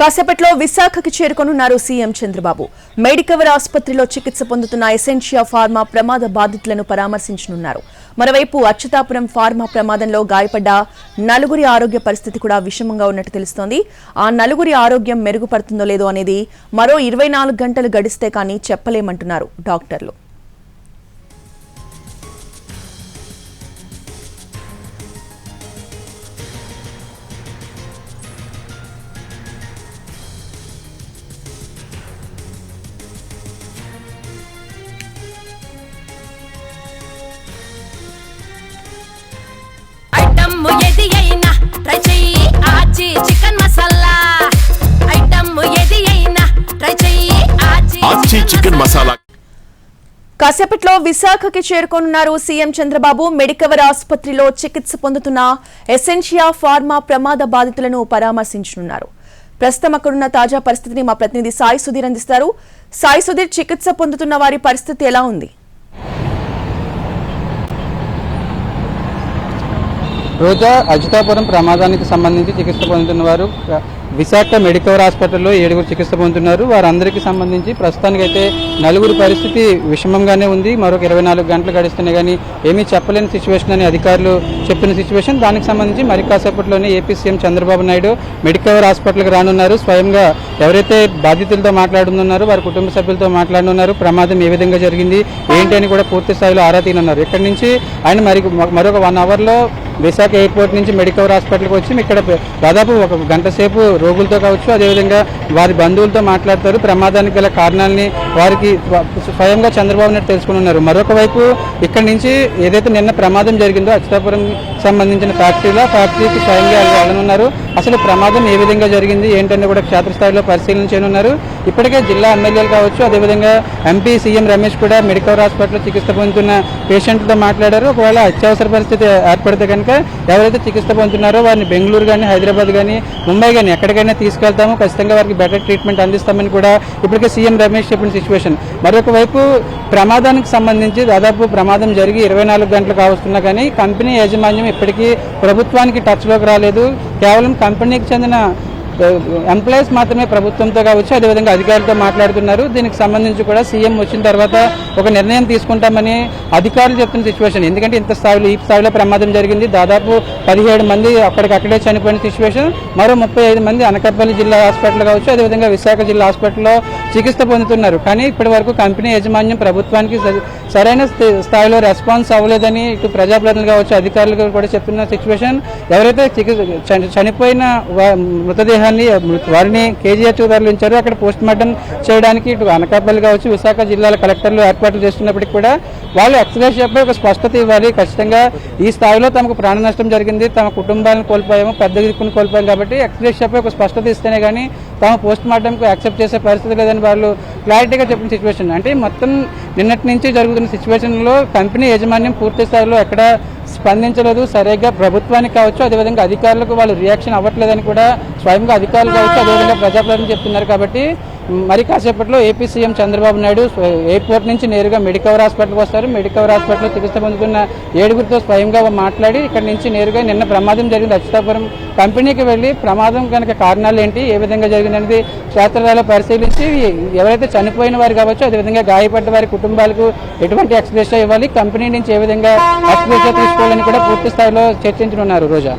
కాసేపట్లో విశాఖకి చేరుకొనున్నారు సీఎం చంద్రబాబు. మెడికవర్ ఆసుపత్రిలో చికిత్స పొందుతున్న ఎసెన్షియా ఫార్మా ప్రమాద బాధితులను పరామర్శించనున్నారు. మరోవైపు అచ్యుతాపురం ఫార్మా ప్రమాదంలో గాయపడ్డ నలుగురి ఆరోగ్య పరిస్థితి కూడా విషమంగా ఉన్నట్టు తెలుస్తోంది. ఆ నలుగురి ఆరోగ్యం మెరుగుపడుతుందో లేదో అనేది మరో ఇరవై నాలుగు గంటలు గడిస్తే కానీ చెప్పలేమంటున్నారు డాక్టర్లు. మసాలా. కాసేపట్లో విశాఖకి చేరుకోనున్నారు సీఎం చంద్రబాబు మెడికవర్ ఆసుపత్రిలో చికిత్స పొందుతున్న ఎసెన్షియా ఫార్మా ప్రమాద బాధితులను పరామర్శించనున్నారు. ప్రస్తుతం అక్కడున్న తాజా పరిస్థితిని మా ప్రతినిధి సాయి సుధీర్ అందిస్తారు. సాయి సుధీర్ చికిత్స పొందుతున్న వారి పరిస్థితి ఎలా ఉంది? రోజా అజితాపురం ప్రమాదానికి సంబంధించి చికిత్స పొందుతున్న వారు విశాఖ మెడికవర్ హాస్పిటల్లో ఏడుగురు చికిత్స పొందుతున్నారు. వారందరికీ సంబంధించి ప్రస్తుతానికైతే నలుగురు పరిస్థితి విషమంగానే ఉంది. మరొక ఇరవై నాలుగు గంటలు గడిస్తున్నాయి కానీ ఏమీ చెప్పలేని సిచ్యువేషన్ అని అధికారులు చెప్పిన సిచ్యువేషన్. దానికి సంబంధించి మరి కాసేపట్లోనే AP CM Chandrababu Naidu Medicover హాస్పిటల్కి రానున్నారు. స్వయంగా ఎవరైతే బాధితులతో మాట్లాడుతున్నారో వారి కుటుంబ సభ్యులతో మాట్లాడనున్నారు. ప్రమాదం ఏ విధంగా జరిగింది? ఏంటి అని కూడా పూర్తి స్థాయిలో ఆరా తీనున్నారు ఇక్కడి నుంచి ఆయన మరి మరొక వన్ అవర్లో విశాఖ ఎయిర్పోర్ట్ నుంచి మెడికవర్ హాస్పిటల్కి వచ్చి ఇక్కడ దాదాపు ఒక గంట సేపు రోగులతో కావచ్చు అదేవిధంగా వారి బంధువులతో మాట్లాడతారు. ప్రమాదానికి గల కారణాలని వారికి స్వయంగా చంద్రబాబు నాయుడు తెలుసుకుని ఉన్నారు. మరొక వైపు ఇక్కడ నుంచి ఏదైతే నిన్న ప్రమాదం జరిగిందో అచ్యుతాపురం సంబంధించిన ఫ్యాక్టరీలో ఫ్యాక్టరీకి స్వయంగా వెళ్ళనున్నారు. అసలు ప్రమాదం ఏ విధంగా జరిగింది? ఏంటని కూడా క్షేత్రస్థాయిలో పరిశీలన చేయనున్నారు. ఇప్పటికే జిల్లా ఎమ్మెల్యేలు కావచ్చు అదేవిధంగా ఎంపీ సీఎం రమేష్ కూడా మెడికల్ హాస్పిటల్లో చికిత్స పొందుతున్న పేషెంట్తో మాట్లాడారు. ఒకవేళ అత్యవసర పరిస్థితి ఏర్పడితే కనుక ఎవరైతే చికిత్స పొందుతున్నారో వారిని బెంగళూరు కానీ హైదరాబాద్ కానీ ముంబై కానీ ఎక్కడికైనా తీసుకెళ్తాము. ఖచ్చితంగా వారికి బెటర్ ట్రీట్మెంట్ అందిస్తామని కూడా ఇప్పటికే సీఎం రమేష్ చెప్పిన సిచ్యువేషన్. మరొక వైపు ప్రమాదానికి సంబంధించి దాదాపు ప్రమాదం జరిగి ఇరవై నాలుగు గంటలు కావస్తున్నా కానీ కంపెనీ యాజమాన్యం ఇప్పటికీ ప్రభుత్వానికి టచ్లోకి రాలేదు. కేవలం కంపెనీకి చెందిన ఎంప్లాయీస్ మాత్రమే ప్రభుత్వంతో కావచ్చు అదేవిధంగా అధికారులతో మాట్లాడుతున్నారు. దీనికి సంబంధించి కూడా సీఎం వచ్చిన తర్వాత ఒక నిర్ణయం తీసుకుంటామని అధికారులు చెప్తున్న సిచ్యువేషన్ ఎందుకంటే ఇంత స్థాయిలో ఈ స్థాయిలో ప్రమాదం జరిగింది. దాదాపు పదిహేడు మంది అక్కడికక్కడే చనిపోయిన సిచ్యువేషన్ మరో ముప్పై ఐదు మంది అనకాపల్లి జిల్లా హాస్పిటల్ కావచ్చు అదేవిధంగా విశాఖ జిల్లా హాస్పిటల్లో చికిత్స పొందుతున్నారు. కానీ ఇప్పటి వరకు కంపెనీ యాజమాన్యం ప్రభుత్వానికి సరైన స్థాయిలో రెస్పాన్స్ అవ్వలేదని ఇటు ప్రజాప్రతినిధులు కావచ్చు అధికారులు కూడా చెప్తున్న సిచ్యువేషన్. ఎవరైతే చికిత్స చనిపోయిన వా- మృతదేహాన్ని వారిని కేజీహెచ్ తరలించారో. అక్కడ పోస్ట్ మార్టం చేయడానికి ఇటు అనకాపల్లి కావచ్చు విశాఖ జిల్లాల కలెక్టర్లు ఏర్పాట్లు చేస్తున్నప్పటికీ కూడా వాళ్ళు ఎక్స్గ్రేషన్పై ఒక స్పష్టత ఇవ్వాలి. ఖచ్చితంగా ఈ స్థాయిలో తమకు ప్రాణ నష్టం జరిగింది. తమ కుటుంబాలను కోల్పోయాము పెద్ద దిక్కును కోల్పోయాము కాబట్టి ఎక్స్గ్రేషన్పై ఒక స్పష్టత ఇస్తేనే కానీ తమ పోస్ట్ మార్టంకు యాక్సెప్ట్ చేసే పరిస్థితి లేదని వాళ్ళు క్లారిటీగా చెప్పిన సిచ్యువేషన్ అంటే మొత్తం నిన్నటి నుంచి జరుగుతున్న సిచ్యువేషన్లో కంపెనీ యాజమాన్యం పూర్తి స్థాయిలో ఎక్కడ స్పందించలేదు. సరిగ్గా ప్రభుత్వానికి కావచ్చు అదేవిధంగా అధికారులకు వాళ్ళు రియాక్షన్ అవ్వట్లేదని కూడా స్వయంగా అధికారులు కావచ్చు అదేవిధంగా ప్రజాప్రతినిధులు చెప్తున్నారు కాబట్టి మరి కాసేపట్లో AP CM Chandrababu Naidu airport నుంచి నేరుగా మెడికవర్ హాస్పిటల్కి వస్తారు. మెడికవర్ హాస్పిటల్లో చికిత్స పొందుతున్న ఏడుగురితో స్వయంగా మాట్లాడి ఇక్కడ నుంచి నేరుగా నిన్న ప్రమాదం జరిగింది. అచ్యుతాపురం కంపెనీకి వెళ్ళి ప్రమాదం కనుక కారణాలు ఏంటి ఏ విధంగా జరిగిందనేది క్షేత్రాలలో పరిశీలించి ఎవరైతే చనిపోయిన వారు కావచ్చు అదేవిధంగా గాయపడ్డ వారి కుటుంబాలకు ఎటువంటి ఎక్స్ప్రెషన్ ఇవ్వాలి కంపెనీ నుంచి ఏ విధంగా ఎక్స్ప్రెషన్ తీసుకోవాలని కూడా పూర్తి స్థాయిలో చర్చించనున్నారు రోజా.